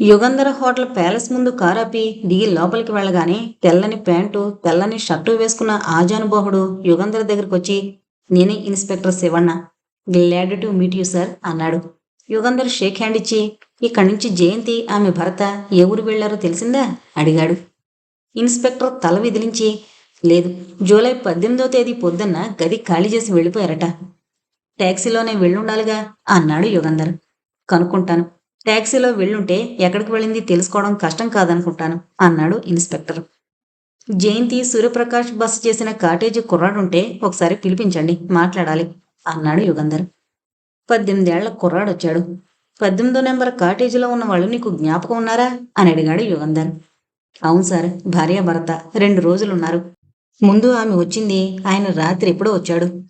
Yugandhara hotel palace ముందు కారాపి దిగి లోపలికి వెళ్ళగానే తెల్లని ప్యాంటు తెల్లని షర్టు వేసుకున్న ఆజానుబాహుడు యుగంధర్ దగ్గరికి వచ్చి నేనే inspector Shivanna glad to meet you sir అన్నాడు. యుగంధర్ షేక్ హ్యాండ్ ఇచ్చి ఇక్కడి నుంచి జయంతి ఆమె భర్త ఏ ఊరు వెళ్ళారో తెలిసిందా? అడిగాడు. ఇన్స్పెక్టర్ తల విదిలించి లేదు జూలై పద్దెనిమిదో తేదీ పొద్దున్న గది ఖాళీ చేసి వెళ్ళిపోయారట. ట్యాక్సీలోనే వెళ్ళుండాలిగా అన్నాడు యుగంధర్. కనుక్కుంటాను. ట్యాక్సీలో వెళ్ళుంటే ఎక్కడికి వెళ్ళింది తెలుసుకోవడం కష్టం కాదనుకుంటాను అన్నాడు ఇన్స్పెక్టర్. జయంతి సూర్యప్రకాష్ బస్ చేసిన కాటేజీ కుర్రాడుంటే ఒకసారి పిలిపించండి మాట్లాడాలి అన్నాడు యుగంధర్. పద్దెనిమిదేళ్ళ కుర్రాడొచ్చాడు. పద్దెనిమిదో నెంబర్ కాటేజీలో ఉన్న వాళ్ళు నీకు జ్ఞాపకం ఉన్నారా? అని అడిగాడు యుగంధర్. అవును సార్ భార్య భర్త రెండు రోజులున్నారు. ముందు ఆమె వచ్చింది ఆయన రాత్రి ఎప్పుడో వచ్చాడు.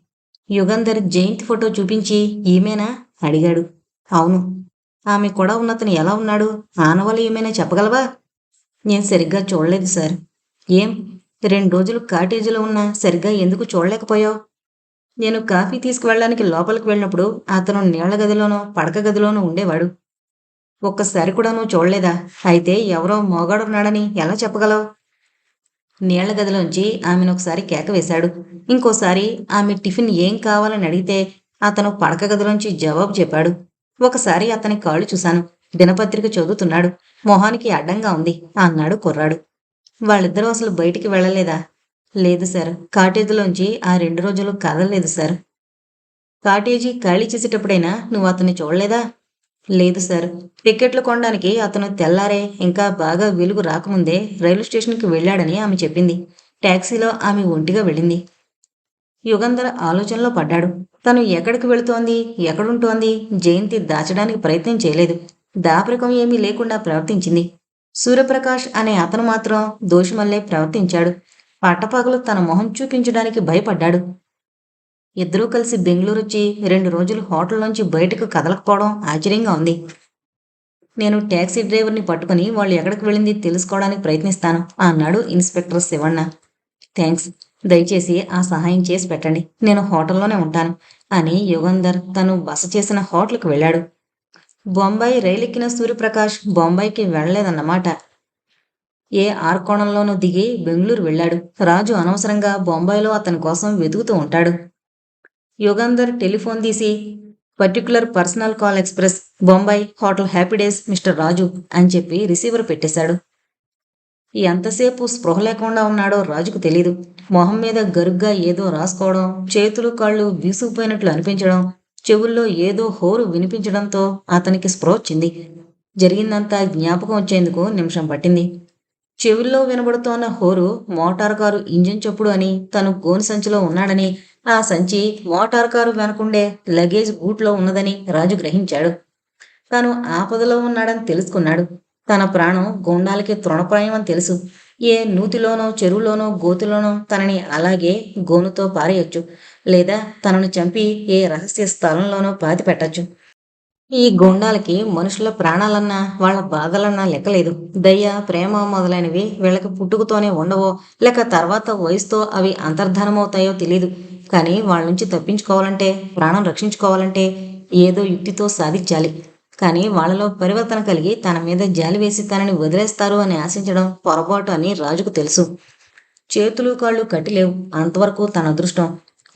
యుగంధర్ జయంతి ఫోటో చూపించి ఈమెనా? అడిగాడు. అవును ఆమె కూడా ఉన్నతను ఎలా ఉన్నాడు? ఆనవాళ్ళు ఏమైనా చెప్పగలవా? నేను సరిగ్గా చూడలేదు సార్. ఏం? రెండు రోజులు కాటేజీలో ఉన్నా సరిగ్గా ఎందుకు చూడలేకపోయావు? నేను కాఫీ తీసుకువెళ్ళడానికి లోపలికి వెళ్ళినప్పుడు అతను నీళ్ళ గదిలోనో పడక గదిలోనో ఉండేవాడు. ఒక్కసారి కూడా నువ్వు చూడలేదా? అయితే ఎవరో మోగాడున్నాడని ఎలా చెప్పగలవు? నీళ్ళ గదిలోంచి ఆమెను ఒకసారి కేక వేశాడు. ఇంకోసారి ఆమె టిఫిన్ ఏం కావాలని అడిగితే అతను పడక గదిలోంచి జవాబు చెప్పాడు. ఒకసారి అతని కాళ్ళు చూశాను. దినపత్రిక చదువుతున్నాడు. మొహానికి అడ్డంగా ఉంది. అన్నాడు కుర్రాడు. వాళ్ళిద్దరూ అసలు బయటికి వెళ్ళలేదా? లేదు సార్. కాటేజీలోంచి ఆ రెండు రోజులు కదలలేదు సార్. కాటేజీ ఖాళీ చేసేటప్పుడైనా నువ్వు అతన్ని చూడలేదా? లేదు సార్. టికెట్లు కొనడానికి అతను తెల్లారే ఇంకా బాగా వెలుగు రాకముందే రైలు స్టేషన్కి వెళ్ళాడని ఆమె చెప్పింది. ట్యాక్సీలో ఆమె ఒంటిగా వెళ్ళింది. యుగంధర్ ఆలోచనలో పడ్డాడు. తను ఎక్కడికి వెళుతోంది? ఎక్కడుంటోంది? జయంతి దాచడానికి ప్రయత్నం చేయలేదు. దాపరికం ఏమీ లేకుండా ప్రవర్తించింది. సూర్యప్రకాష్ అనే అతను మాత్రం దోషమల్లే ప్రవర్తించాడు. పట్టపగలు తన మొహం చూపించడానికి భయపడ్డాడు. ఇద్దరూ కలిసి బెంగళూరు వచ్చి రెండు రోజులు హోటల్ నుంచి బయటకు కదలకపోవడం ఆశ్చర్యంగా ఉంది. నేను ట్యాక్సీ డ్రైవర్ని పట్టుకుని వాళ్ళు ఎక్కడికి వెళ్ళింది తెలుసుకోవడానికి ప్రయత్నిస్తాను అన్నాడు ఇన్స్పెక్టర్ శివಣ್ణ థ్యాంక్స్ దయచేసి ఆ సహాయం చేసి పెట్టండి. నేను హోటల్లోనే ఉంటాను. అని యుగంధర్ తను బస చేసిన హోటల్కి వెళ్ళాడు. బొంబాయి రైలెక్కిన సూర్యప్రకాష్ బొంబాయికి వెళ్ళలేదన్నమాట. ఏ ఆర్కోణంలోనూ దిగి బెంగళూరు వెళ్ళాడు. రాజు అనవసరంగా బొంబాయిలో అతని కోసం వెతుకుతూ ఉంటాడు. యుగంధర్ టెలిఫోన్ తీసి particular personal call express Bombay hotel happy days mister Raju అని చెప్పి రిసీవర్ పెట్టేశాడు. ఎంతసేపు స్పృహ లేకుండా ఉన్నాడో రాజుకు తెలీదు. మొహం మీద గరుగ్గా ఏదో రాసుకోవడం చేతులు కాళ్ళు వీసుకుపోయినట్లు అనిపించడం చెవుల్లో ఏదో హోరు వినిపించడంతో అతనికి స్పృహ వచ్చింది. జరిగిందంతా జ్ఞాపకం వచ్చేందుకు నిమిషం పట్టింది. చెవుల్లో వినబడుతోన్న హోరు మోటార్ కారు ఇంజిన్ చప్పుడు అని తను గోని సంచిలో ఉన్నాడని ఆ సంచి మోటార్ కారు వెనకుండే లగేజ్ బూట్లో ఉన్నదని రాజు గ్రహించాడు. తాను ఆపదలో ఉన్నాడని తెలుసుకున్నాడు. తన ప్రాణం గోండాలకి తృణప్రాయం అని తెలుసు. ఏ నూతిలోనో చెరువులోనో గోతిలోనో తనని అలాగే గోనుతో పారేయొచ్చు. లేదా తనను చంపి ఏ రహస్య స్థలంలోనో పాతి పెట్టచ్చు. ఈ గోండాలకి మనుషుల ప్రాణాలన్నా వాళ్ళ బాధలన్నా లెక్కలేదు. దయ ప్రేమ మొదలైనవి వీళ్ళకి పుట్టుకతోనే ఉండవో లేక తర్వాత వయసుతో అవి అంతర్ధానమవుతాయో తెలియదు కానీ వాళ్ళ నుంచి తప్పించుకోవాలంటే ప్రాణం రక్షించుకోవాలంటే ఏదో యుక్తితో సాధించాలి. కానీ వాళ్ళలో పరివర్తన కలిగి తన మీద జాలి వేసి తనని వదిలేస్తారు అని ఆశించడం పొరపాటు అని రాజుకు తెలుసు. చేతులు కాళ్ళు కట్టిలేవు. అంతవరకు తన అదృష్టం.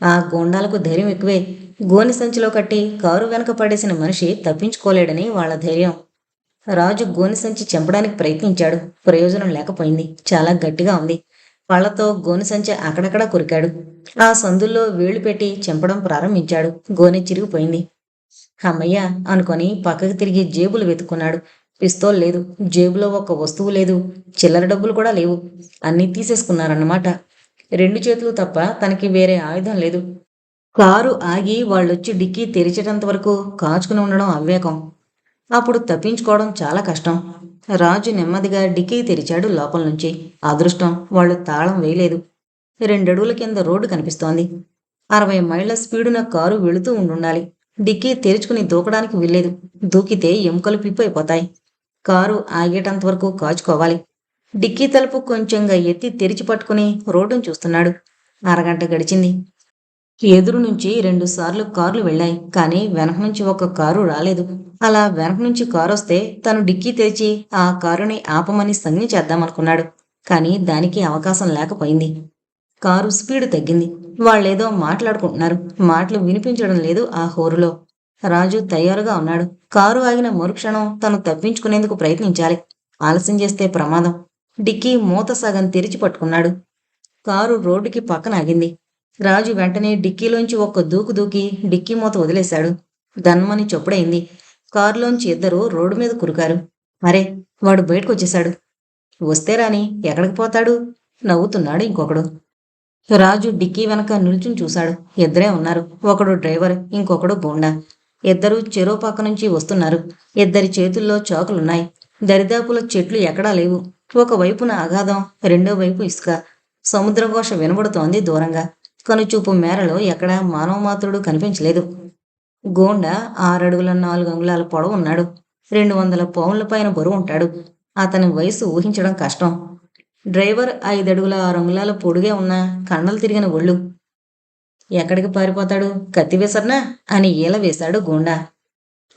ఆ గోండాలకు ధైర్యం ఎక్కువే. గోని సంచిలో కట్టి కారు వెనక పడేసిన మనిషి తప్పించుకోలేడని వాళ్ళ ధైర్యం. రాజు గోని సంచి చెంపడానికి ప్రయత్నించాడు. ప్రయోజనం లేకపోయింది. చాలా గట్టిగా ఉంది. వాళ్ళతో గోని సంచి అక్కడక్కడ కొరికాడు. ఆ సందుల్లో వేళ్ళు పెట్టి చెంపడం ప్రారంభించాడు. గోనె చిరిగిపోయింది. అమ్మయ్య అనుకొని పక్కకు తిరిగి జేబులు వెతుకున్నాడు పిస్తోల్ లేదు జేబులో ఒక వస్తువు లేదు చిల్లర డబ్బులు కూడా లేవు అన్నీ తీసేసుకున్నారన్నమాట. రెండు చేతులు తప్ప తనకి వేరే ఆయుధం లేదు. కారు ఆగి వాళ్ళొచ్చి డిక్కీ తెరిచేటంత వరకు కాచుకుని ఉండడం అవివేకం. అప్పుడు తప్పించుకోవడం చాలా కష్టం. రాజు నెమ్మదిగా డిక్కీ తెరిచాడు లోపల నుంచి. అదృష్టం వాళ్ళు తాళం వేయలేదు. రెండడుగుల కింద రోడ్డు కనిపిస్తోంది. అరవై మైళ్ళ స్పీడున కారు వెళుతూ ఉండుండాలి. డిక్కీ తెరుచుకుని దూకడానికి వీల్లేదు. దూకితే ఎముకలు పిప్పైపోతాయి. కారు ఆగేటంత వరకు కాచుకోవాలి. డిక్కీ తలుపు కొంచెంగా ఎత్తి తెరిచి పట్టుకుని రోడ్డును చూస్తున్నాడు. అరగంట గడిచింది. ఎదురు నుంచి రెండు సార్లు కార్లు వెళ్ళాయి. కానీ వెనక నుంచి ఒక కారు రాలేదు. అలా వెనక నుంచి కారు వస్తే తను డిక్కీ తెరిచి ఆ కారుని ఆపమని సంజ్ఞ చేద్దామనుకున్నాడు. కానీ దానికి అవకాశం లేకపోయింది. కారు స్పీడ్ తగ్గింది. వాళ్ళేదో మాట్లాడుకుంటున్నారు. మాటలు వినిపించడం లేదు ఆ హోరులో. రాజు తయారుగా ఉన్నాడు. కారు ఆగిన మరుక్షణం తను తప్పించుకునేందుకు ప్రయత్నించాలి. ఆలస్యం చేస్తే ప్రమాదం. డిక్కీ మూత సగం తెరిచి పట్టుకున్నాడు. కారు రోడ్డుకి పక్కన ఆగింది రాజు వెంటనే డిక్కీలోంచి ఒక్క దూకు దూకి డిక్కీ మూత వదిలేశాడు. ధన్మని చొప్పుడైంది. కారులోంచి ఇద్దరు రోడ్డు మీద కురికారు. మరే వాడు బయటకు వచ్చేశాడు వస్తే రాని ఎక్కడికి పోతాడు? నవ్వుతున్నాడు ఇంకొకడు. రాజు డిక్కీ వెనక నిల్చుని చూశాడు. ఇద్దరే ఉన్నారు. ఒకడు డ్రైవర్ ఇంకొకడు బోండా. ఇద్దరు చెరువు పక్క నుంచి వస్తున్నారు. ఇద్దరి చేతుల్లో చాకులున్నాయి. దరిదాపుల చెట్లు ఎక్కడా లేవు. ఒక వైపున అగాధం రెండో వైపు ఇసుక సముద్రఘోష వినబడుతోంది దూరంగా. కనుచూపు మేరలో ఎక్కడా మానవ మాత్రుడు కనిపించలేదు. గోండా ఆరడుగుల నాలుగు అంగుళాల పొడవు ఉన్నాడు రెండు వందల పౌన్ల పైన బరువు ఉంటాడు. అతని వయసు ఊహించడం కష్టం. డ్రైవర్ ఐదడుగుల ఆరు అంగుళాల పొడుగే ఉన్న కండలు తిరిగిన ఒళ్ళు. ఎక్కడికి పారిపోతాడు? కత్తి వేసర్నా? అని ఈల వేశాడు గూండా.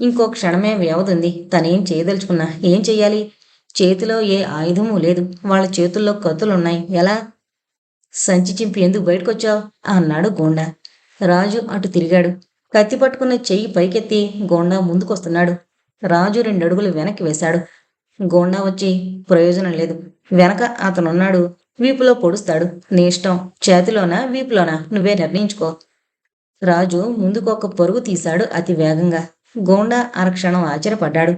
ఇంకో క్షణమే వ్యవధుంది తనేం చేయదలుచుకున్నా? ఏం చెయ్యాలి? చేతిలో ఏ ఆయుధమూ లేదు. వాళ్ళ చేతుల్లో కత్తులున్నాయి. ఎలా? సంచి చింపి ఎందుకు బయటకొచ్చావు? అన్నాడు గోండా. రాజు అటు తిరిగాడు. కత్తి పట్టుకున్న చెయ్యి పైకెత్తి గోండా ముందుకొస్తున్నాడు. రాజు రెండడుగులు వెనక్కి వేశాడు. గోండా వచ్చి ప్రయోజనం లేదు. వెనక అతనున్నాడు. వీపులో పొడుస్తాడు. నీ ఇష్టం. చేతిలోనా? వీపులోనా? నువ్వే నిర్ణయించుకో. రాజు ముందుకొక పరుగు తీశాడు అతి వేగంగా. గోండా అరక్షణం ఆశ్చర్యపడ్డాడు.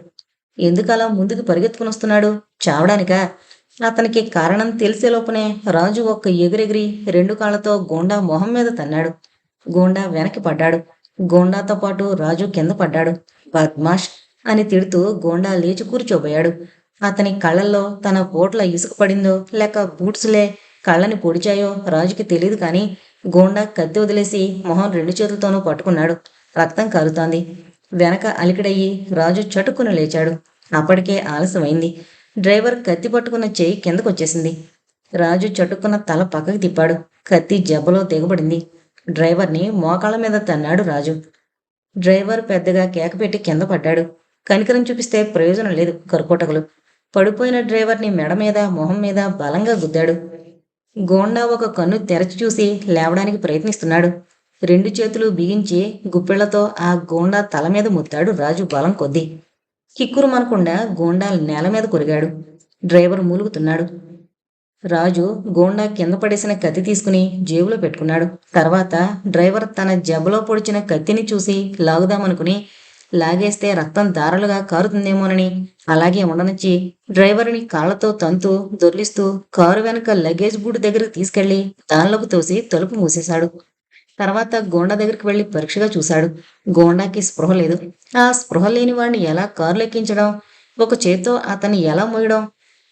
ఎందుకలా ముందుకు పరిగెత్తుకుని వస్తున్నాడు చావడానికా? అతనికి కారణం తెలిసే లోపనే రాజు ఒక్క ఎగిరెగిరి రెండు కాళ్ళతో గోండా మొహం మీద తన్నాడు. గోండా వెనక్కి పడ్డాడు. గోండాతో పాటు రాజు కింద పడ్డాడు. బద్మాష్ అని తిడుతూ గోండా లేచి కూర్చోబోయాడు. అతని కళ్ళల్లో తన పోట్ల ఇసుక పడిందో లేక బూట్స్లే కళ్ళని పొడిచాయో రాజుకి తెలియదు కానీ గోండా కత్తి వదిలేసి మొహం రెండు చేతులతోనూ పట్టుకున్నాడు. రక్తం కారుతోంది. వెనక అలికిడయ్యి రాజు చటుక్కున లేచాడు. అప్పటికే ఆలస్యమైంది. డ్రైవర్ కత్తి పట్టుకున్న చేయి కిందకొచ్చేసింది. రాజు చటుక్కున తల పక్కకి తిప్పాడు. కత్తి జబ్బలో తెగబడింది. డ్రైవర్ని మోకాళ్ళ మీద తన్నాడు రాజు. డ్రైవర్ పెద్దగా కేక పెట్టి కింద పడ్డాడు. కనికరం చూపిస్తే ప్రయోజనం లేదు కరుకోటకులు. పడిపోయిన డ్రైవర్ని మెడ మీద మొహం మీద బలంగా గుద్దాడు. గోండా ఒక కన్ను తెరచి చూసి లేవడానికి ప్రయత్నిస్తున్నాడు. రెండు చేతులు బిగించి గుప్పెళ్ళతో ఆ గోండా తల మీద ముత్తాడు రాజు బలం కొద్దీ. కిక్కురు మనకుండా గోండా నేల మీద కొరిగాడు. డ్రైవర్ మూలుగుతున్నాడు. రాజు గోండా కింద పడేసిన కత్తి తీసుకుని జేబులో పెట్టుకున్నాడు. తర్వాత డ్రైవర్ తన జబ్బలో పొడిచిన కత్తిని చూసి లాగుదామనుకుని లాగేస్తే రక్తం దారలుగా కారుతుందేమోనని. అలాగే ఉండనిచ్చి డ్రైవర్ని కాళ్ళతో తంతు దొర్లిస్తూ కారు వెనక లగేజ్ బూట్ దగ్గరకు తీసుకెళ్ళి దానిలోకి తోసి తలుపు మూసేశాడు. తర్వాత గోండా దగ్గరికి వెళ్ళి పరీక్షగా చూశాడు. గోండాకి స్పృహ లేదు. ఆ స్పృహ లేని వాడిని ఎలా కారులు ఎక్కించడం ఒక చేత్తో అతన్ని ఎలా మోయడం?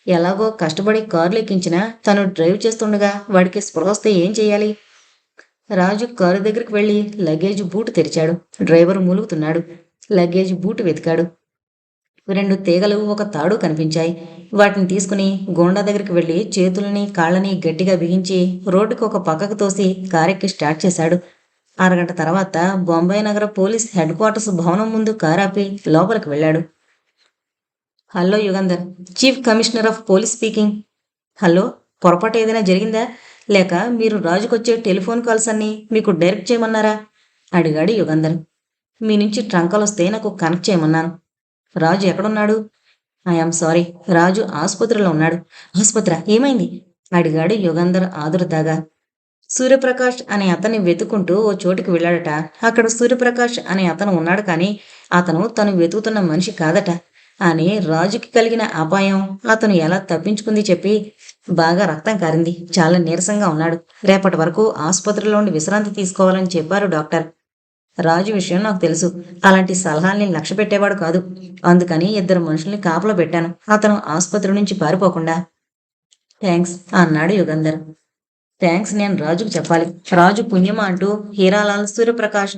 ఎలాగో కష్టపడి కారులు ఎక్కించినా తను డ్రైవ్ చేస్తుండగా వాడికి స్పృహ వస్తే ఏం చేయాలి? రాజు కారు దగ్గరికి వెళ్ళి లగేజ్ బూట్ తెరిచాడు. డ్రైవర్ మూలుగుతున్నాడు. లగేజ్ బూటు వెతికాడు. రెండు తీగలు ఒక తాడు కనిపించాయి. వాటిని తీసుకుని గోండా దగ్గరికి వెళ్ళి చేతులని కాళ్ళని గట్టిగా బిగించి రోడ్డుకు ఒక పక్కకు తోసి కారెక్కి స్టార్ట్ చేశాడు. అరగంట తర్వాత బొంబాయి నగర పోలీస్ హెడ్ క్వార్టర్స్ భవనం ముందు కారాపి లోపలికి వెళ్ళాడు. Hello Yugandhar chief commissioner of police speaking. Hello పొరపాటు ఏదైనా జరిగిందా? లేక మీరు రాజుకొచ్చే టెలిఫోన్ కాల్స్ అన్ని మీకు డైరెక్ట్ చేయమన్నారా? అడిగాడు యుగంధర్. మీ నుంచి ట్రంకలు వస్తే నాకు కనెక్ట్ చేయమన్నాను. రాజు ఎక్కడున్నాడు? I'm sorry. రాజు ఆసుపత్రిలో ఉన్నాడు. ఆసుపత్రి? ఏమైంది? అడిగాడు యుగంధర్ ఆదురదాగా. సూర్యప్రకాష్ అనే అతన్ని వెతుకుంటూ ఓ చోటికి వెళ్ళాడట. అక్కడ సూర్యప్రకాష్ అనే అతను ఉన్నాడు కానీ అతను తను వెతుకుతున్న మనిషి కాదట. అని రాజుకి కలిగిన అపాయం అతను ఎలా తప్పించుకుంది చెప్పి బాగా రక్తం కారింది. చాలా నీరసంగా ఉన్నాడు. రేపటి వరకు ఆసుపత్రిలో ఉండి విశ్రాంతి తీసుకోవాలని చెప్పారు డాక్టర్. రాజు విషయం నాకు తెలుసు. అలాంటి సలహాల్ని లక్ష్య పెట్టేవాడు కాదు. అందుకని ఇద్దరు మనుషుల్ని కాపలో పెట్టాను. అతను ఆసుపత్రి నుంచి పారిపోకుండా. థ్యాంక్స్ అన్నాడు యుగంధర్. థ్యాంక్స్ నేను రాజుకు చెప్పాలి. రాజు పుణ్యమా అంటూ హీరాలాల్ సూర్యప్రకాష్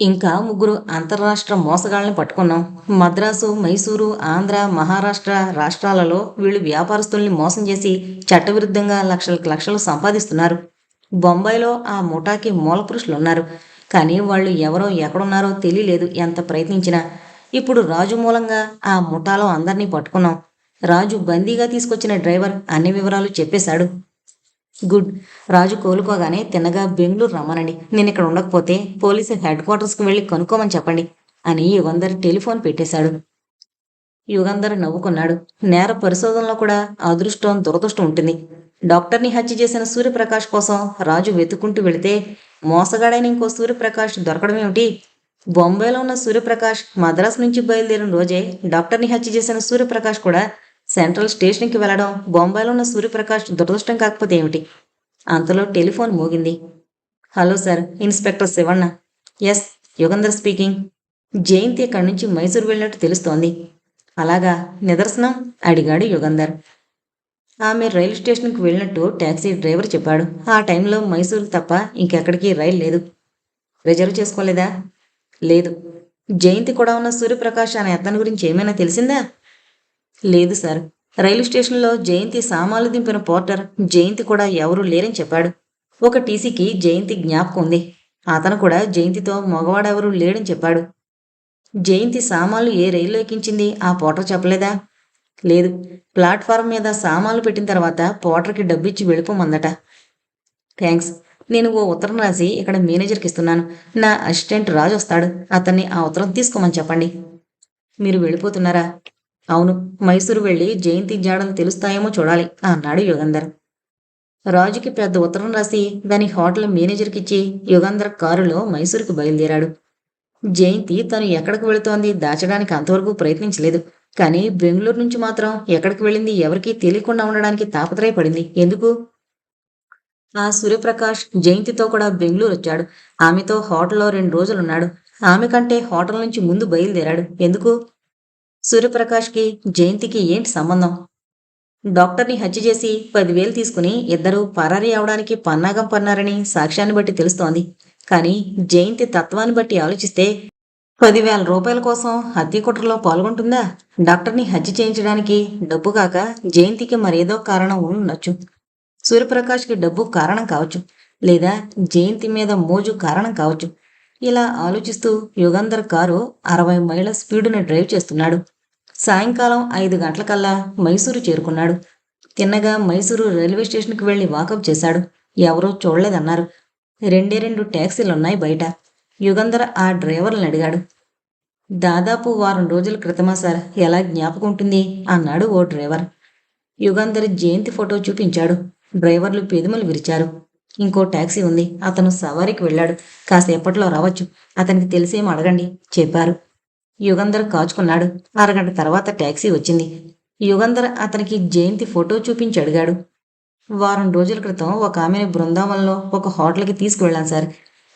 ఇంకా ముగ్గురు అంతర్రాష్ట్ర మోసగాళ్ళని పట్టుకున్నాం. మద్రాసు మైసూరు ఆంధ్ర మహారాష్ట్ర రాష్ట్రాలలో వీళ్ళు వ్యాపారస్తుల్ని మోసం చేసి చట్టవిరుద్ధంగా లక్షలకు లక్షలు సంపాదిస్తున్నారు. బొంబాయిలో ఆ ముఠాకి మూల పురుషులు ఉన్నారు కానీ వాళ్ళు ఎవరో ఎక్కడున్నారో తెలియలేదు ఎంత ప్రయత్నించినా. ఇప్పుడు రాజు మూలంగా ఆ ముఠాలో అందరినీ పట్టుకున్నాం. రాజు బందీగా తీసుకొచ్చిన డ్రైవర్ అన్ని వివరాలు చెప్పేశాడు. గుడ్. రాజు కోలుకోగానే తిన్నగా బెంగళూరు రమ్మనండి. నేను ఇక్కడ ఉండకపోతే పోలీసు హెడ్ క్వార్టర్స్కి వెళ్ళి కనుక్కోమని చెప్పండి అని యుగంధర్ టెలిఫోన్ పెట్టేశాడు. యుగంధర్ నవ్వుకున్నాడు. నేర పరిశోధనలో కూడా అదృష్టం దురదృష్టం ఉంటుంది. డాక్టర్ని హత్య చేసిన సూర్యప్రకాష్ కోసం రాజు వెతుక్కుంటూ వెళితే మోసగాడైన ఇంకో సూర్యప్రకాష్ దొరకడం ఏమిటి బొంబాయిలో ఉన్న సూర్యప్రకాష్ మద్రాస్ నుంచి బయలుదేరిన రోజే డాక్టర్ని హత్య చేసిన సూర్యప్రకాష్ కూడా సెంట్రల్ స్టేషన్కి వెళ్ళడం బొంబాయిలో ఉన్న సూర్యప్రకాష్ దురదృష్టం కాకపోతే ఏమిటి? అంతలో టెలిఫోన్ మోగింది. Hello sir inspector Shivanna yes Yugandhar speaking. Jayanti ఇక్కడి నుంచి మైసూర్ వెళ్ళినట్టు తెలుస్తోంది. అలాగా నిదర్శనం? అడిగాడు యుగంధర్ ఆమె రైలు స్టేషన్కి వెళ్ళినట్టు ట్యాక్సీ డ్రైవర్ చెప్పాడు. ఆ టైంలో మైసూరు తప్ప ఇంకెక్కడికి రైలు లేదు. రిజర్వ్ చేసుకోలేదా? లేదు. జయంతి కూడా ఉన్న సూర్యప్రకాష్ అనే అతని గురించి ఏమైనా తెలిసిందా? లేదు సార్. రైలు స్టేషన్లో జయంతి సామాన్లు దింపిన పోర్టర్ జయంతి కూడా ఎవరూ లేరని చెప్పాడు. ఒక టీసీకి జయంతి జ్ఞాపకం ఉంది. అతను కూడా జయంతితో మగవాడెవరూ లేడని చెప్పాడు. జయంతి సామాన్లు ఏ రైల్లో ఎక్కించింది ఆ పోటర్ చెప్పలేదా? లేదు. ప్లాట్ఫారం మీద సామాన్లు పెట్టిన తర్వాత పోటర్కి డబ్బిచ్చి వెళ్ళిపోమందట. థ్యాంక్స్ నేను ఓ ఉత్తరం రాసి ఇక్కడ మేనేజర్కి ఇస్తున్నాను. నా అసిస్టెంట్ రాజు వస్తాడు. అతన్ని ఆ ఉత్తరం తీసుకోమని చెప్పండి. మీరు వెళ్ళిపోతున్నారా? అవును. మైసూరు వెళ్ళి జయంతి జాడలు తెలుస్తాయేమో చూడాలి అన్నాడు యుగంధర్ రాజుకి పెద్ద ఉత్తరం రాసి దాని హోటల్ మేనేజర్కి ఇచ్చి యుగంధర్ కారులో మైసూరుకు బయలుదేరాడు. జయంతి తను ఎక్కడికి వెళుతోంది దాచడానికి అంతవరకు ప్రయత్నించలేదు. కానీ బెంగళూరు నుంచి మాత్రం ఎక్కడికి వెళ్ళింది ఎవరికీ తెలియకుండా ఉండడానికి తాపత్రయపడింది. ఎందుకు? ఆ సూర్యప్రకాష్ జయంతితో కూడా బెంగళూరు వచ్చాడు. ఆమెతో హోటల్లో రెండు రోజులున్నాడు. ఆమె కంటే హోటల్ నుంచి ముందు బయలుదేరాడు. ఎందుకు? సూర్యప్రకాష్కి జయంతికి ఏంటి సంబంధం? డాక్టర్ని హత్య చేసి పదివేలు తీసుకుని ఇద్దరు పరారీ అవడానికి పన్నాగం పన్నారని సాక్ష్యాన్ని బట్టి తెలుస్తోంది. కానీ జయంతి తత్వాన్ని బట్టి ఆలోచిస్తే పదివేల రూపాయల కోసం హత్య కుట్రలో పాల్గొంటుందా? డాక్టర్ని హత్య చేయించడానికి డబ్బు కాక జయంతికి మరేదో కారణం ఉండొచ్చు. సూర్యప్రకాష్కి డబ్బు కారణం కావచ్చు. లేదా జయంతి మీద మోజు కారణం కావచ్చు. ఇలా ఆలోచిస్తూ యుగంధర్ కారు అరవై మైళ్ళ స్పీడును డ్రైవ్ చేస్తున్నాడు. సాయంకాలం ఐదు గంటలకల్లా మైసూరు చేరుకున్నాడు. తిన్నగా మైసూరు రైల్వే స్టేషన్కి వెళ్ళి వాకప్ చేశాడు. ఎవరూ చూడలేదన్నారు. రెండే రెండు ట్యాక్సీలున్నాయి బయట. యుగంధర్ ఆ డ్రైవర్ని అడిగాడు. దాదాపు వారం రోజుల క్రితమా సార్? ఎలా జ్ఞాపకం ఉంటుంది అన్నాడు ఓ డ్రైవర్. యుగంధర్ జయంతి ఫోటో చూపించాడు. డ్రైవర్లు పెదుమలు విరిచారు. ఇంకో ట్యాక్సీ ఉంది. అతను సవారికి వెళ్ళాడు. కాసేపట్లో రావచ్చు. అతనికి తెలిసేం అడగండి చెప్పారు. యుగంధర్ కాచుకున్నాడు. అరగంట తర్వాత ట్యాక్సీ వచ్చింది. యుగంధర్ అతనికి జయంతి ఫోటో చూపించి అడిగాడు. వారం రోజుల క్రితం ఒక ఆమెను బృందావనంలో ఒక హోటల్కి తీసుకువెళ్ళాను సార్.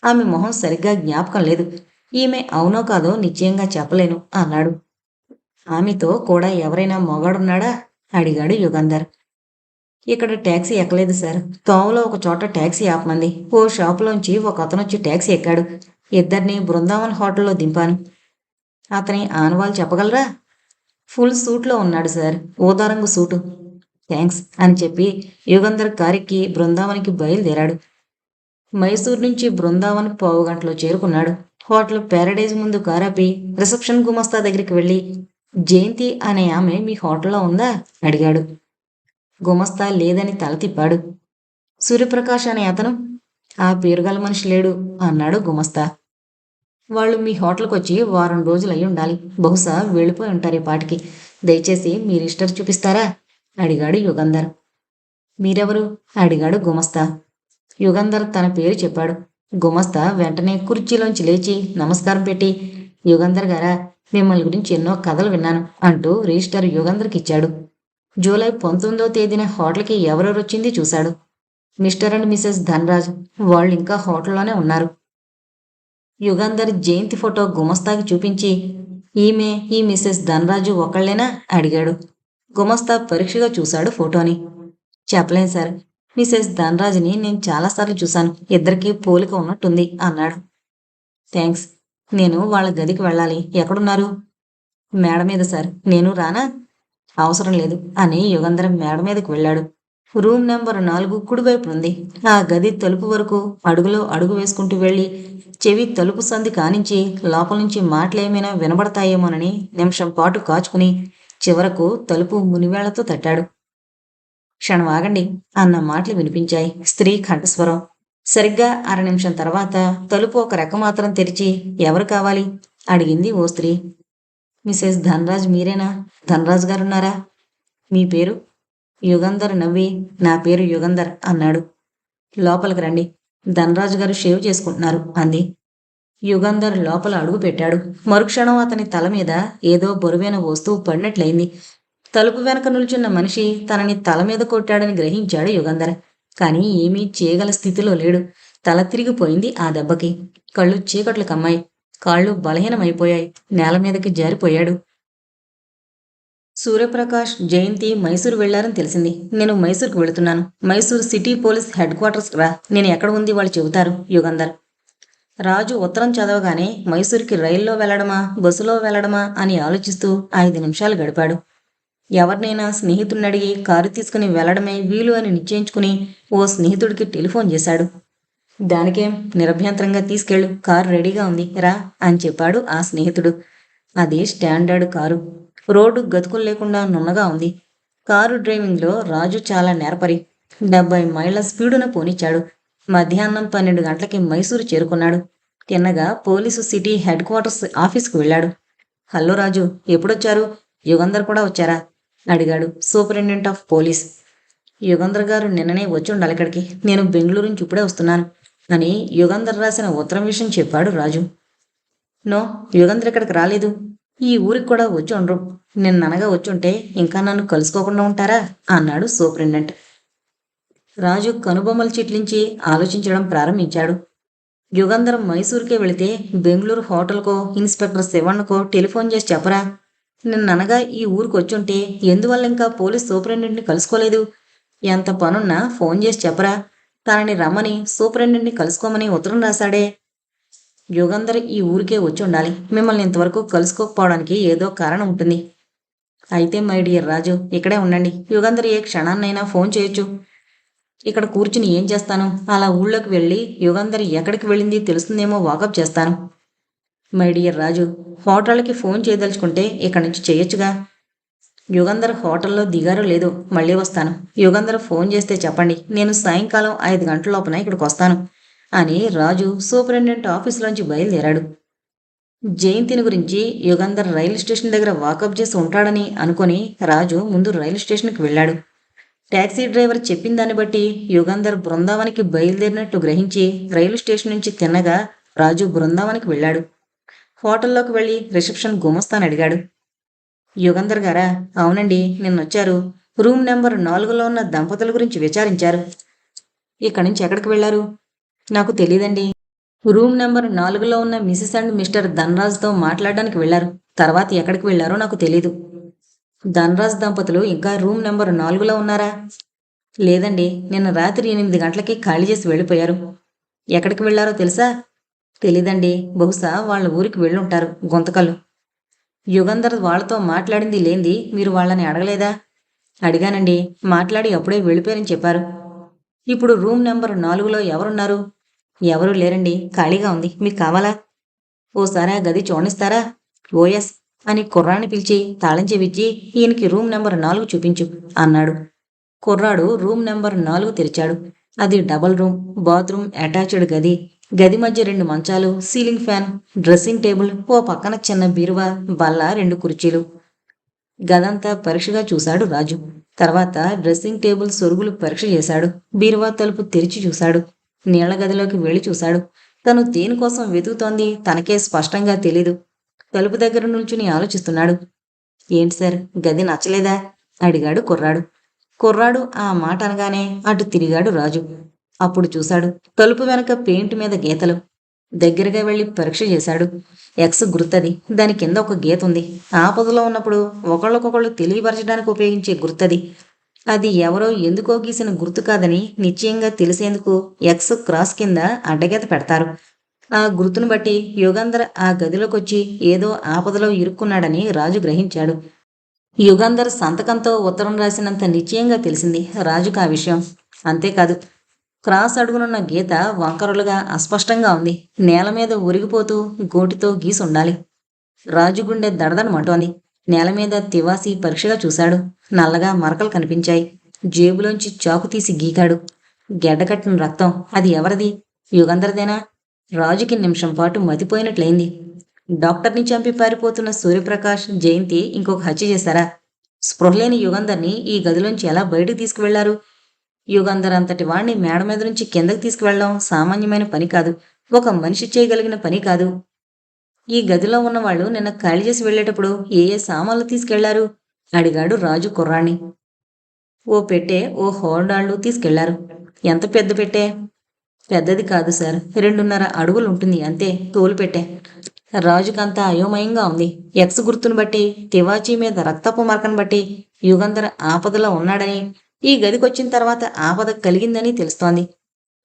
ఆమె మొహం సరిగ్గా జ్ఞాపకం లేదు. ఈమె అవునో కాదో నిశ్చయంగా చెప్పలేను అన్నాడు. ఆమెతో కూడా ఎవరైనా మొగాడున్నాడా? అడిగాడు యుగంధర్. ఇక్కడ ట్యాక్సీ ఎక్కలేదు సార్. తోవలో ఒక చోట ట్యాక్సీ ఆపమంది. ఓ షాపులోంచి ఒక అతను వచ్చి ట్యాక్సీ ఎక్కాడు. ఇద్దరిని బృందావన్ హోటల్లో దింపాను. అతని ఆనవాళ్ళు చెప్పగలరా? ఫుల్ సూట్లో ఉన్నాడు సార్. ఊదారంగు సూటు. థ్యాంక్స్ అని చెప్పి యుగంధర్ కారెక్కి బృందావనికి బయలుదేరాడు. మైసూర్ నుంచి బృందావన్ పావు గంటలో చేరుకున్నాడు. హోటల్ ప్యారడైజ్ ముందు కారాపి రిసెప్షన్ గుమస్తా దగ్గరికి వెళ్ళి జయంతి అనే ఆమె మీ హోటల్లో ఉందా? అడిగాడు. గుమస్తా లేదని తల తిప్పాడు. సూర్యప్రకాష్ అనే అతను? ఆ పేరుగల మనిషి లేడు అన్నాడు గుమస్తా. వాళ్ళు మీ హోటల్కి వచ్చి వారం రోజులు అయి ఉండాలి. బహుశా వెళ్ళిపోయి ఉంటారు ఈ పాటికి. దయచేసి మీ రిజిస్టర్ చూపిస్తారా? అడిగాడు యుగంధర్. మీరెవరు? అడిగాడు గుమస్తా. యుగంధర్ తన పేరు చెప్పాడు. గుమస్తా వెంటనే కుర్చీలోంచి లేచి నమస్కారం పెట్టి యుగంధర్ గారా మిమ్మల్ని గురించి ఎన్నో కథలు విన్నాను అంటూ రిజిస్టర్ యుగంధర్కి ఇచ్చాడు. జూలై పంతొమ్మిదో తేదీన హోటల్కి ఎవరెవరు వచ్చింది చూశాడు. మిస్టర్ అండ్ మిసెస్ ధనరాజ్ వాళ్ళు ఇంకా హోటల్లోనే ఉన్నారు. యుగంధర్ జయంతి ఫోటో గుమస్తాకి చూపించి ఈమె ఈ మిసెస్ ధనరాజు ఒకళ్ళేనా? అడిగాడు. గుమస్తా పరీక్షగా చూశాడు ఫోటోని. చెప్పలేం సార్ మిసెస్ ధనరాజుని నేను చాలాసార్లు చూశాను. ఇద్దరికీ పోలిక ఉన్నట్టుంది అన్నాడు. థ్యాంక్స్ నేను వాళ్ళ గదికి వెళ్ళాలి. ఎక్కడున్నారు? మేడ మీద సార్. నేను రానా? అవసరం లేదు అని యుగంధరం మేడ మీదకి వెళ్ళాడు. రూమ్ నెంబర్ నాలుగు కుడివైపు ఉంది. ఆ గది తలుపు వరకు అడుగులో అడుగు వేసుకుంటూ వెళ్ళి చెవి తలుపు సంది కానించి లోపల నుంచి మాటలేమైనా వినబడతాయేమోనని నిమిషం పాటు కాచుకుని చివరకు తలుపు మునివేళ్ళతో తట్టాడు. క్షణం ఆగండి అన్న మాటలు వినిపించాయి. స్త్రీ కంఠస్వరం. సరిగ్గా అర నిమిషం తర్వాత తలుపు ఒక రెక్క మాత్రం తెరిచి ఎవరు కావాలి? అడిగింది ఓ స్త్రీ. మిసెస్ ధనరాజ్ మీరేనా? ధనరాజ్ గారున్నారా? మీ పేరు? యుగంధర్ నవ్వి. నా పేరు యుగంధర్ అన్నాడు. లోపలికి రండి. ధనరాజు గారు షేవ్ చేసుకుంటున్నారు అంది. యుగంధర్ లోపల అడుగు పెట్టాడు. మరుక్షణం అతని తల మీద ఏదో బరువైన వస్తువు పడినట్లయింది. తలుపు వెనక నిల్చున్న మనిషి తనని తల మీద కొట్టాడని గ్రహించాడు యుగంధర్. కానీ ఏమీ చేయగల స్థితిలో లేడు. తల తిరిగిపోయింది ఆ దెబ్బకి. కళ్ళు చీకట్లు కమ్మాయి. కాళ్ళు బలహీనమైపోయాయి. నేల మీదకి జారిపోయాడు. సూర్యప్రకాష్ జయంతి మైసూరు వెళ్ళారని తెలిసింది. నేను మైసూర్కి వెళుతున్నాను. Mysore city police head quarters రా. నేను ఎక్కడ ఉంది వాళ్ళు చెబుతారు యుగంధర్. రాజు ఉత్తరం చదవగానే మైసూర్కి రైల్లో వెళ్ళడమా బస్సులో వెళ్ళడమా అని ఆలోచిస్తూ ఐదు నిమిషాలు గడిపాడు. ఎవరినైనా స్నేహితుడిని అడిగి కారు తీసుకుని వెళ్ళడమే వీలు అని నిశ్చయించుకుని ఓ స్నేహితుడికి టెలిఫోన్ చేశాడు. దానికేం నిరభ్యంతరంగా తీసుకెళ్ళు కారు రెడీగా ఉంది రా అని చెప్పాడు ఆ స్నేహితుడు. అది స్టాండర్డ్ కారు. రోడ్డు గతుకులు లేకుండా నున్నగా ఉంది. కారు డ్రైవింగ్లో రాజు చాలా నేర్పరి. డెబ్బై మైళ్ళ స్పీడున పోనిచ్చాడు. మధ్యాహ్నం పన్నెండు గంటలకి మైసూరు చేరుకున్నాడు. తిన్నగా పోలీసు సిటీ హెడ్ క్వార్టర్స్ ఆఫీస్కు వెళ్ళాడు. హలో రాజు ఎప్పుడొచ్చారు? యుగంధర్ కూడా వచ్చారా? అడిగాడు. Superintendent of police. యుగంధర్ గారు నిన్ననే వచ్చి ఉండాలి ఇక్కడికి. నేను బెంగళూరు నుంచి ఇప్పుడే వస్తున్నాను. అని యుగంధర్ రాసిన ఉత్తరం విషయం చెప్పాడు రాజు. నో యుగంధర్ ఇక్కడికి రాలేదు. ఈ ఊరికి కూడా వచ్చి ఉండరు. నిన్ననగా వచ్చుంటే ఇంకా నన్ను కలుసుకోకుండా ఉంటారా? అన్నాడు సూపరింటెండెంట్. రాజు కనుబొమ్మలు చిట్లించి ఆలోచించడం ప్రారంభించాడు. యుగంధర్ మైసూర్కే వెళితే బెంగళూరు హోటల్కో ఇన్స్పెక్టర్ శివణ్కో టెలిఫోన్ చేసి చెప్పరా? నిన్ననగా ఈ ఊరికి వచ్చుంటే ఎందువల్ల ఇంకా పోలీస్ సూపరింటెండెంట్ని కలుసుకోలేదు? ఎంత పనున్నా ఫోన్ చేసి చెప్పరా? తనని రమ్మని సూపరింటెండెంట్ని కలుసుకోమని ఉత్తరం రాశాడే. యుగంధర్ ఈ ఊరికే వచ్చి ఉండాలి మిమ్మల్ని ఇంతవరకు కలుసుకోకపోవడానికి ఏదో కారణం ఉంటుంది. అయితే మై డియర్ రాజు ఇక్కడే ఉండండి. యుగంధర్ ఏ క్షణాన్నైనా ఫోన్ చేయొచ్చు. ఇక్కడ కూర్చుని ఏం చేస్తాను? అలా ఊళ్ళోకి వెళ్ళి యుగంధర్ ఎక్కడికి వెళ్ళింది తెలుస్తుందేమో వాకప్ చేస్తాను. మై డియర్ రాజు హోటల్కి ఫోన్ చేయదలుచుకుంటే ఇక్కడి నుంచి చేయొచ్చుగా. యుగంధర్ హోటల్లో దిగారో లేదో మళ్ళీ వస్తాను. యుగంధర్ ఫోన్ చేస్తే చెప్పండి నేను సాయంకాలం ఐదు గంటల లోపల ఇక్కడికి వస్తాను అని రాజు సూపరింటెండెంట్ ఆఫీసులోంచి బయలుదేరాడు. జయంతిని గురించి యుగంధర్ రైలు స్టేషన్ దగ్గర వాకప్ చేసి ఉంటాడని అనుకొని రాజు ముందు రైలు స్టేషన్కి వెళ్ళాడు. ట్యాక్సీ డ్రైవర్ చెప్పిన దాన్ని బట్టి యుగంధర్ బృందావనికి బయలుదేరినట్టు గ్రహించి రైలు స్టేషన్ నుంచి తిన్నగా రాజు బృందావనికి వెళ్ళాడు. హోటల్లోకి వెళ్ళి రిసెప్షన్ గుమస్తాను అడిగాడు. యుగంధర్ గారా అవునండి నిన్నొచ్చారు. రూమ్ నెంబర్ నాలుగులో ఉన్న దంపతుల గురించి విచారించారు. ఇక్కడి నుంచి ఎక్కడికి వెళ్ళారు? నాకు తెలియదండి. రూమ్ నెంబర్ నాలుగులో ఉన్న మిసెస్ అండ్ మిస్టర్ ధనరాజ్తో మాట్లాడడానికి వెళ్ళారు తర్వాత ఎక్కడికి వెళ్ళారో నాకు తెలీదు. ధనరాజ్ దంపతులు ఇంకా రూమ్ నెంబర్ నాలుగులో ఉన్నారా? లేదండి నిన్న రాత్రి ఎనిమిది గంటలకి ఖాళీ చేసి వెళ్ళిపోయారు. ఎక్కడికి వెళ్ళారో తెలుసా? తెలీదండి. బహుశా వాళ్ళ ఊరికి వెళ్ళుంటారు గుంతకలు. యుగంధర్ వాళ్ళతో మాట్లాడింది లేంది మీరు వాళ్ళని అడగలేదా? అడిగానండి. మాట్లాడి అప్పుడే వెళ్ళిపోయారని చెప్పారు. ఇప్పుడు రూమ్ నెంబర్ నాలుగులో ఎవరున్నారు? ఎవరూ లేరండి. ఖాళీగా ఉంది. మీకు కావాలా? ఓసారి ఆ గది చూడనిస్తారా? ఓఎస్ అని కుర్రాన్ని పిలిచి తాళం చెవిచ్చి ఈయనకి రూమ్ నెంబర్ నాలుగు చూపించు అన్నాడు. కుర్రాడు రూమ్ నెంబర్ నాలుగు తెరిచాడు. అది డబల్ రూమ్ బాత్రూమ్ అటాచ్డ్ గది. గది మధ్య రెండు మంచాలు సీలింగ్ ఫ్యాన్ డ్రెస్సింగ్ టేబుల్ ఓ పక్కన చిన్న బీరువా బల్ల రెండు కుర్చీలు. గదంతా పరీక్షగా చూశాడు రాజు. తర్వాత డ్రెస్సింగ్ టేబుల్ సొరుగులు పరీక్ష చేశాడు. బీరువా తలుపు తెరిచి చూశాడు. నీళ్ళ గదిలోకి వెళ్ళి చూశాడు. తను దేనికోసం వెతుకుతోంది తనకే స్పష్టంగా తెలీదు. తలుపు దగ్గర నుంచుని ఆలోచిస్తున్నాడు. ఏంటి సార్ గది నచ్చలేదా? అడిగాడు కుర్రాడు. కుర్రాడు ఆ మాట అనగానే అటు తిరిగాడు రాజు. అప్పుడు చూశాడు తలుపు వెనక పెయింట్ మీద గీతలు. దగ్గరగా వెళ్ళి పరీక్ష చేశాడు. ఎక్స్ గుర్తది. దాని కింద ఒక గీత ఉంది. ఆపదలో ఉన్నప్పుడు ఒకళ్ళకొకళ్ళు తెలియపరచడానికి ఉపయోగించే గుర్తది. అది ఎవరో ఎందుకో గీసిన గుర్తు కాదని నిశ్చయంగా తెలిసేందుకు ఎక్స్ క్రాస్ కింద అడ్డగీత పెడతారు. ఆ గుర్తును బట్టి యుగంధర్ ఆ గదిలోకొచ్చి ఏదో ఆపదలో ఇరుక్కున్నాడని రాజు గ్రహించాడు. యుగంధర్ సంతకంతో ఉత్తరం రాసినంత నిశ్చయంగా తెలిసింది రాజుకు ఆ విషయం. అంతేకాదు క్రాస్ అడుగునున్న గీత వంకరలుగా అస్పష్టంగా ఉంది. నేల మీద ఒరిగిపోతూ గోటితో గీసుండాలి. రాజుగుండె రాజు గుండె దడదనమంటోంది నేల మీద తివాసి పరీక్షగా చూశాడు. నల్లగా మరకలు కనిపించాయి. జేబులోంచి చాకు తీసి గీకాడు. గెడ్డకట్టిన రక్తం. అది ఎవరిది? యుగంధరదేనా? రాజుకి నిమిషం పాటు మతిపోయినట్లయింది. డాక్టర్ని చంపి పారిపోతున్న సూర్యప్రకాష్ జయంతి ఇంకొక హత్య చేశారా? స్పృహలేని యుగంధర్ని ఈ గదిలోంచి ఎలా బయటకు తీసుకువెళ్ళారు? యుగంధర్ అంతటి వాణ్ణి మేడ మీద నుంచి కిందకి తీసుకువెళ్ళడం సామాన్యమైన పని కాదు. ఒక మనిషి చేయగలిగిన పని కాదు. ఈ గదిలో ఉన్నవాళ్ళు నిన్న ఖాళీ చేసి వెళ్ళేటప్పుడు ఏ ఏ సామాన్లు తీసుకెళ్ళారు? అడిగాడు రాజు కుర్రాణి. ఓ పెట్టే ఓ హోర్డాళ్ళు తీసుకెళ్ళారు. ఎంత పెద్ద పెట్టే? పెద్దది కాదు సార్. రెండున్నర అడుగులు ఉంటుంది అంతే. తోలు పెట్టే. రాజుకంతా అయోమయంగా ఉంది. ఎక్స్ గుర్తును బట్టి తివాచీ మీద రక్తపు మరకను బట్టి యుగంధర ఆపదలో ఉన్నాడని ఈ గదికొచ్చిన తర్వాత ఆపద కలిగిందని తెలుస్తోంది.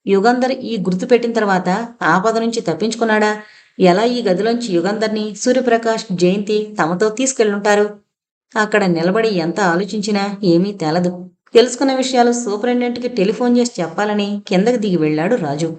యుగంధర్ ఈ గుర్తు పెట్టిన తర్వాత ఆపద నుంచి తప్పించుకున్నాడా? ఎలా ఈ గదిలోంచి యుగంధర్ని సూర్యప్రకాష్ జయంతి తమతో తీసుకెళ్ళుంటారు? అక్కడ నిలబడి ఎంత ఆలోచించినా ఏమీ తేలదు. తెలుసుకున్న విషయాలు సూపరింటెండెంట్కి టెలిఫోన్ చేసి చెప్పాలని కిందకి దిగి వెళ్ళాడు రాజు.